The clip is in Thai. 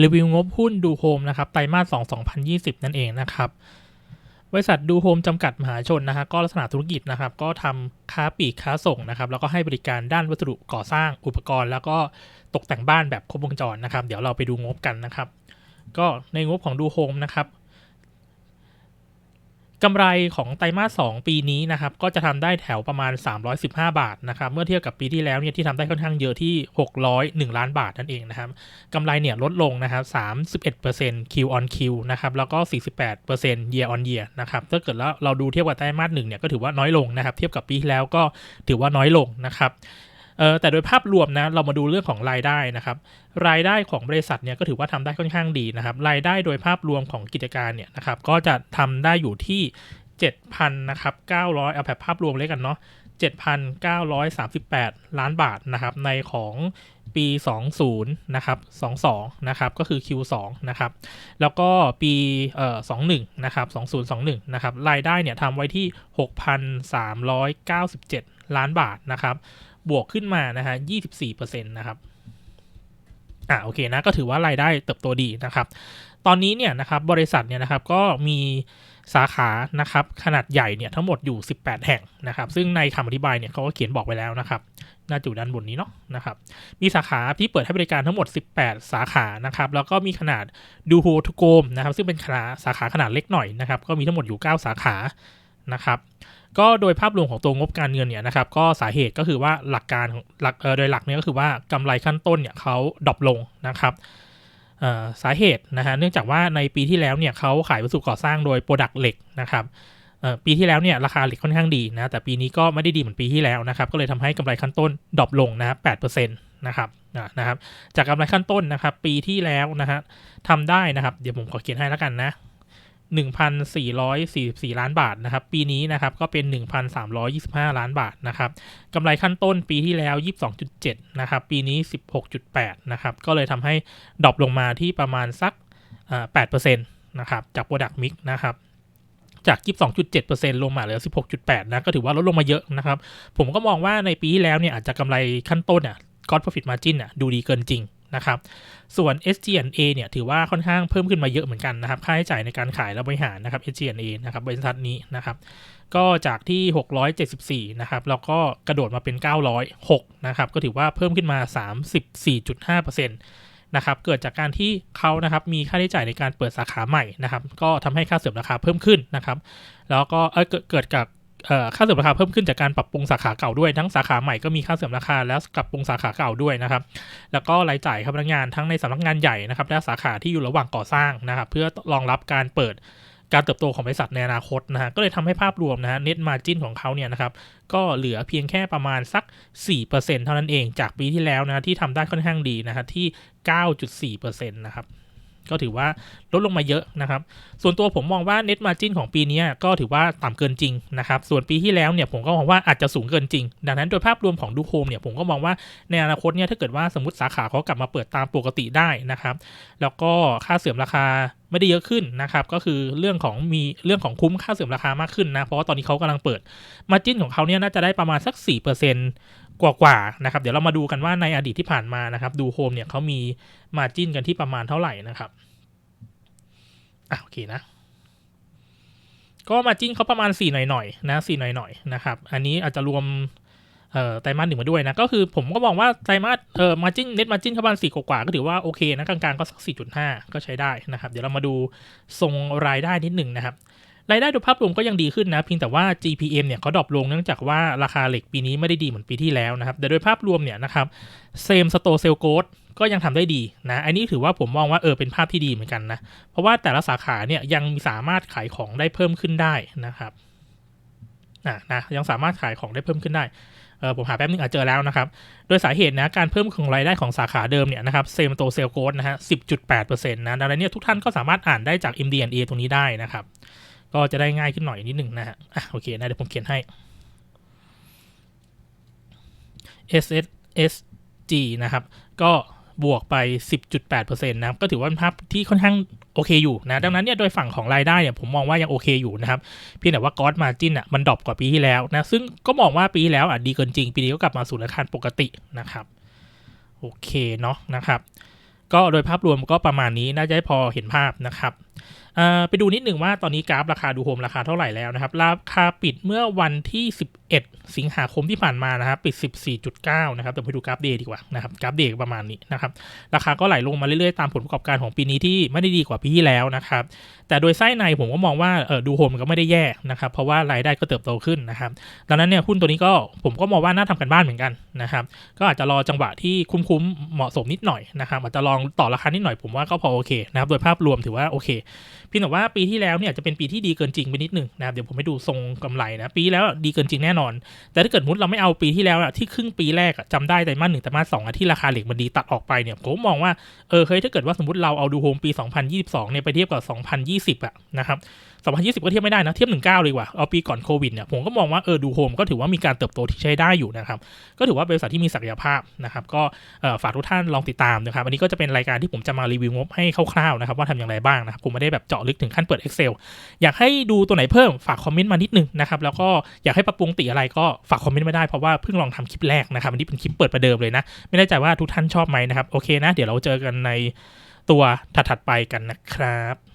รีวิวงบหุ้นดูโฮมนะครับไตรมาส2 2020 นั่นเองนะครับบริษัทดูโฮมจำกัดมหาชนนะฮะก็ลักษณะธุรกิจนะครับ ก็ทำค้าปลีกค้าส่งนะครับ แล้วก็ให้บริการด้านวัสดุก่อสร้างอุปกรณ์ แล้วก็ตกแต่งบ้านแบบครบวงจรนะครับ เดี๋ยวเราไปดูงบกันนะครับ ก็ในงบของดูโฮมนะครับ กำไรของไตรมาส 2 ปีนี้นะครับก็จะทำได้แถวประมาณ 315 บาทนะครับเมื่อเทียบกับปีที่แล้วเนี่ยที่ทำได้ค่อนข้างเยอะที่ 601 ล้านบาทนั่นเองนะครับกำไรเนี่ยลดลงนะครับ31% Q on Q นะครับแล้วก็ 48% year on year นะครับถ้าเกิดแล้วเราดูเทียบกับไตรมาสหนึ่งเนี่ยก็ถือว่าน้อยลงนะครับเทียบกับปีที่แล้วก็ถือว่าน้อยลงนะครับ เออแต่โดยภาพรวมนะเรามาดูเรื่องของรายได้นะครับ รายได้ของบริษัทเนี่ยก็ถือว่าทำได้ค่อนข้างดีนะครับ รายได้โดยภาพรวมของกิจการเนี่ยนะครับ ก็จะทำได้อยู่ที่7,000นะครับ900เอาแบบภาพรวมเลยกันเนาะ7,938 ล้านบาทนะครับในของปี 20 นะครับ 22 นะครับ ก็คือ Q2 นะครับ แล้วก็ปีเอ่อ21 นะครับ 2021 นะครับ รายได้เนี่ยทำไว้ที่ 6,397 ล้านบาทนะครับ บวกขึ้นมานะฮะ24%นะครับอ่าโอเคนะก็ถือว่ารายได้เติบโตดีนะครับ ตอนนี้เนี่ยนะครับบริษัทเนี่ยนะครับก็มีสาขานะครับขนาดใหญ่เนี่ยทั้งหมดอยู่ 18 แห่งนะครับ ซึ่งในคำอธิบายเนี่ยเขาก็เขียนบอกไปแล้วนะครับหน้าจุดด้านบนนี้เนาะนะครับ มีสาขาที่เปิดให้บริการทั้งหมด 18 สาขานะครับ แล้วก็มีขนาดดูโฮทูโกมนะครับ ซึ่งเป็นขนาดสาขาขนาดเล็กหน่อยนะครับ ก็มีทั้งหมดอยู่ 9 สาขา นะครับก็โดยภาพรวมของตัวงบการเงินเนี่ยนะครับก็สาเหตุก็คือว่าหลักการหลักโดยหลักเนี่ยก็คือว่ากำไรขั้นต้นเนี่ยเขาดรอปลงนะครับสาเหตุนะฮะเนื่องจากว่าในปีที่แล้วเนี่ยเขาขายวัสดุก่อสร้างโดยโปรดักต์เหล็กนะครับปีที่แล้วเนี่ยราคาเหล็กค่อนข้างดีนะแต่ปีนี้ก็ไม่ได้ดีเหมือนปีที่แล้วนะครับก็เลยทำให้กำไรขั้นต้นดรอปลงนะครับแปดเปอร์เซ็นต์นะครับนะครับจากกำไรขั้นต้นนะครับปีที่แล้วนะฮะทำได้นะครับเดี๋ยวผมขอเขียนให้แล้วกันนะ 1,444 ล้านบาทนะครับ ปีนี้นะครับก็เป็น 1,325 ล้านบาทนะครับกำไรขั้นต้นปีที่แล้ว 22.7 นะครับ ปีนี้ 16.8 นะครับ ก็เลยทำให้ดรอปลงมาที่ประมาณสัก 8%นะครับ จาก Product Mix นะครับจาก 22.7%ลงมาเหลือ 16.8 นะ ก็ถือว่าลดลงมาเยอะนะครับ ผมก็มองว่าในปีที่แล้วเนี่ยอาจจะกำไรขั้นต้นอะ God Profit Margin อะดูดีเกินจริง นะครับ ส่วน SG&A เนี่ยถือว่าค่อนข้างเพิ่มขึ้นมาเยอะเหมือนกันนะครับ ค่าใช้จ่ายในการขายและบริหารนะครับ SG&A นะครับบริษัทนี้นะครับ ก็จากที่ 674 นะครับแล้วก็กระโดดมาเป็น 906 นะครับ ก็ถือว่าเพิ่มขึ้นมา 34.5%นะครับเกิดจากการที่เขานะครับมีค่าใช้จ่ายในการเปิดสาขาใหม่นะครับ ก็ทำให้ค่าเสื่อมราคาเพิ่มขึ้นนะครับ แล้วก็เออเกิดกับ ค่าเสื่อมราคาเพิ่มขึ้นจากการปรับปรุงสาขาเก่าด้วยทั้งสาขาใหม่ก็มีค่าเสื่อมราคาแล้วปรับปรุงสาขาเก่าด้วยนะครับแล้วก็รายจ่ายพนักงานทั้งในสำนักงานใหญ่นะครับและสาขาที่อยู่ระหว่างก่อสร้างนะครับเพื่อรองรับการเปิดการเติบโตของบริษัทในอนาคตนะฮะก็เลยทำให้ภาพรวมนะฮะ net margin ของเขาเนี่ยนะครับก็เหลือเพียงแค่ประมาณสัก 4%เท่านั้นเองจากปีที่แล้วนะที่ทำได้ค่อนข้างดีนะฮะที่ 9.4%นะครับ ก็ถือว่าลดลงมาเยอะนะครับ ส่วนตัวผมมองว่า net margin ของปีนี้ก็ถือว่าต่ำเกินจริงนะครับ ส่วนปีที่แล้วเนี่ยผมก็มองว่าอาจจะสูงเกินจริง ดังนั้นโดยภาพรวมของดูโฮมเนี่ยผมก็มองว่าในอนาคตเนี่ยถ้าเกิดว่าสมมติสาขาเขากลับมาเปิดตามปกติได้นะครับ แล้วก็ค่าเสื่อมราคาไม่ได้เยอะขึ้นนะครับ ก็คือเรื่องของมีเรื่องของคุ้มค่าเสื่อมราคามากขึ้นนะ เพราะว่าตอนนี้เขากำลังเปิดมาจิ้นของเขาเนี่ยน่าจะได้ประมาณสัก 4% กว่าๆนะครับ เดี๋ยวเรามาดูกันว่าในอดีตที่ผ่านมานะครับ ดูโฮมเนี่ยเขามีมาจิ้นกันที่ประมาณเท่าไหร่นะครับอะโอเคนะ ก็มาจิ้นเขาประมาณ 4 หน่อยๆนะ4หน่อยๆนะครับ อันนี้อาจจะรวมเอ่อไตรมาสหนึ่งมาด้วยนะ ก็คือผมก็มองว่าไตรมาสเอ่อมาจิ้นเน็ตมาจิ้นเขาประมาณสี่กว่าก็ถือว่าโอเคนะกลางๆก็สักสี่จุดห้าก็ใช้ได้นะครับ เดี๋ยวเรามาดูทรงรายได้นิดหนึ่งนะครับ รายได้โดยภาพรวมก็ยังดีขึ้นนะเพียงแต่ว่า GPM เนี่ยเขาดรอปลงเนื่องจากว่าราคาเหล็กปีนี้ไม่ได้ดีเหมือนปีที่แล้วนะครับ แต่โดยภาพรวมเนี่ยนะครับเซมสโตเซลโกดก็ยังทำได้ดีนะอันนี้ถือว่าผมมองว่าเออเป็นภาพที่ดีเหมือนกันนะ เพราะว่าแต่ละสาขาเนี่ยยังสามารถขายของได้เพิ่มขึ้นได้นะครับนะนะยังสามารถขายของได้เพิ่มขึ้นได้เออผมหาแป๊บนึงอาจเจอแล้วนะครับ โดยสาเหตุนะการเพิ่มของรายได้ของสาขาเดิมเนี่ยนะครับเซมโตเซลโกดนะฮะสิบจุดแปดเปอร์เซ็นต์นะดังนั้นเนี่ยทุกท่านก็สามารถอ่านได้จาก MD&A ตรงนี้ได้นะครับ ก็จะได้ง่ายขึ้นหน่อยนิดหนึ่งนะฮะอะโอเคนะเดี๋ยวผมเขียนให้ S S S G นะครับ ก็บวกไป 10.8%นะครับ ก็ถือว่าเป็นภาพที่ค่อนข้างโอเคอยู่นะ ดังนั้นเนี่ย โดยฝั่งของรายได้เนี่ย ผมมองว่ายังโอเคอยู่นะครับ เพียงแต่ว่าก๊อสมาจินอะ มันดรอปกว่าปีที่แล้วนะ ซึ่งก็มองว่าปีที่แล้วอะดีเกินจริง ปีนี้ก็กลับมาสู่ราคาปกตินะครับ โอเคเนาะนะครับ ก็โดยภาพรวมก็ประมาณนี้ น่าจะพอเห็นภาพนะครับไปดูนิดหนึ่งว่าตอนนี้กราฟราคาดูโฮมราคาเท่าไหร่แล้วนะครับ ราคาปิดเมื่อวันที่ 11 สิงหาคมที่ผ่านมานะครับปิด 14.9 นะครับเดี๋ยวไปดูกราฟเดย์ดีกว่านะครับกราฟเดย์ประมาณนี้นะครับ ราคาก็ไหลลงมาเรื่อยๆ ตามผลประกอบการของปีนี้ที่ไม่ได้ดีกว่าปีที่แล้วนะครับ แต่โดยไส้ในผมก็มองว่าเออดูโฮมก็ไม่ได้แย่นะครับ เพราะว่ารายได้ก็เติบโตขึ้นนะครับ ดังนั้นเนี่ยหุ้นตัวนี้ก็ผมก็มองว่าน่าทำกันบ้านเหมือนกันนะครับก็อาจจะรอจังหวะที่คุ้มๆเหมาะสมนิดหน่อยนะครับอาจจะลองต่อราคานิดหน่อยผมว่าก็พอโอเคนะครับโดยภาพรวมถือว่าโอเคเพียงแต่ว่าปีที่แล้วเนี่ยอาจจะเป็นปีที่ดีเกินจริงไปนิดหนึ่งนะครับเดี๋ยวผมไปดูทรงกำไรนะปีแล้วดีเกินจริงแน่นอน แต่ถ้าเกิดมุดเราไม่เอาปีที่แล้วอะที่ครึ่งปีแรกอะจำได้ไตรมาสหนึ่งไตรมาสสองอะที่ราคาเหล็กมันดีตัดออกไปเนี่ยผมมองว่าเออเฮ้ยถ้าเกิดว่าสมมติเราเอาดูโฮมปี 2022เนี่ยไปเทียบกับ 2020อะนะครับ2020 ก็เทียบไม่ได้นะเทียบ 19 เลยว่าเอาปีก่อนโควิดเนี่ยผมก็มองว่าเออดูโฮมก็ถือว่ามีการเติบโตที่ใช้ได้อยู่นะครับก็ถือว่าเป็นบริษัทที่มีศักยภาพนะครับก็ฝากทุกท่านลองติดตามนะครับอันนี้ก็จะเป็นรายการที่ผมจะมารีวิวงบให้คร่าวๆนะครับว่าทำอย่างไรบ้างนะครับผมไม่ได้แบบเจาะลึกถึงขั้นเปิด Excel อยากให้ดูตัวไหนเพิ่มฝากคอมเมนต์มานิดนึงนะครับแล้วก็อยากให้ปรับปรุงติอะไรก็ฝากคอมเมนต์มาได้เพราะว่าเพิ่งลองทำคลิปแรกนะครับอันนี้เป็นคลิปเปิดประเดิมเลยนะไม่แน่ใจว่าทุกท่านชอบไหมนะครับโอเคนะ เดี๋ยวเราเจอกันในตัวถัดๆไปกันนะครับ